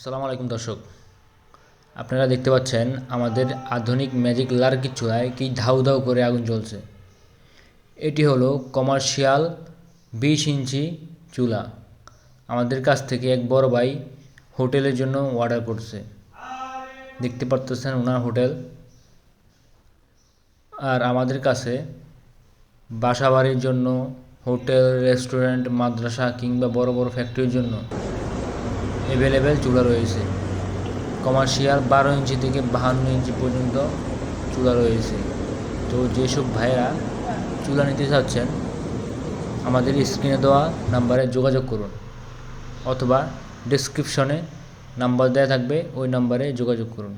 আসসালামু আলাইকুম দর্শক। আপনারা দেখতে পাচ্ছেন আমাদের আধুনিক ম্যাজিক লার্কি চুলায় কি ধাউ ধাউ করে আগুন জ্বলছে। এটি হলো কমার্শিয়াল বিশ ইঞ্চি চুলা। আমাদের কাছ থেকে এক বড় ভাই হোটেলের জন্য অর্ডার করছে। দেখতে পারতেছেন ওনার হোটেল। আর আমাদের কাছে বাসা বাড়ির জন্য হোটেল, রেস্টুরেন্ট, মাদ্রাসা কিংবা বড় বড় ফ্যাক্টরির জন্য অ্যাভেলেবেল চুলা রয়েছে। কমার্শিয়াল বারো ইঞ্চি থেকে বাহান্ন ইঞ্চি পর্যন্ত চুলা রয়েছে। তো যেসব ভাইয়েরা চুলা নিতে চাচ্ছেন, আমাদের স্ক্রিনে দেওয়া নাম্বারে যোগাযোগ করুন অথবা ডিসক্রিপশনে নাম্বার দেওয়া থাকবে, ওই নাম্বারে যোগাযোগ করুন।